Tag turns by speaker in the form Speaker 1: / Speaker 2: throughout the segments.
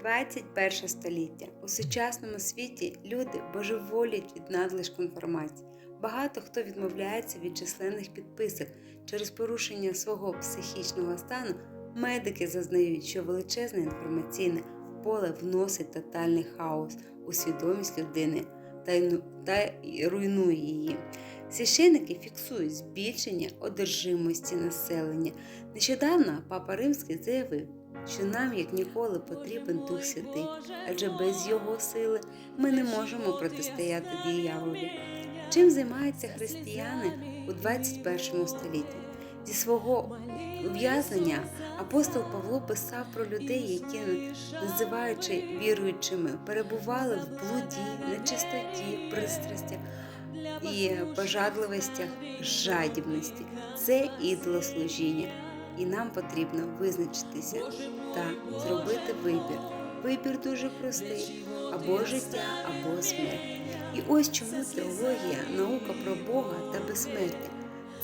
Speaker 1: 21 століття. У сучасному світі люди божеволіють від надлишку інформації. Багато хто відмовляється від численних підписок. Через порушення свого психічного стану медики зазнають, що величезне інформаційне поле вносить тотальний хаос у свідомість людини та, й- та руйнує її. Священники фіксують збільшення одержимості населення. Нещодавно Папа Римський заявив, що нам як ніколи потрібен Дух Святий, адже без його сили ми не можемо протистояти дияволі. Чим займаються християни у 21 столітті? Зі свого ув'язнення апостол Павло писав про людей, які, називаючи віруючими, перебували в блуді, нечистоті, пристрастях і пожадливостях, жадібності. Це ідолослужіння. І нам потрібно визначитися та зробити вибір. Вибір дуже простий: або життя, або смерть. І ось чому теологія, наука про Бога та безсмертя.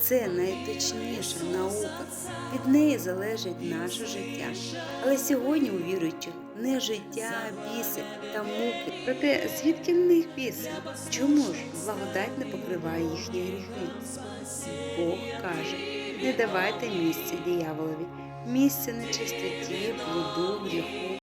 Speaker 1: Це найточніша наука. Від неї залежить наше життя. Але сьогодні у віруючих не життя, а біси та муки. Проте звідки в них біси? Чому ж благодать не покриває їхні гріхи? Бог каже: не давайте місця дияволові, місце нечистоті, блуду, гріху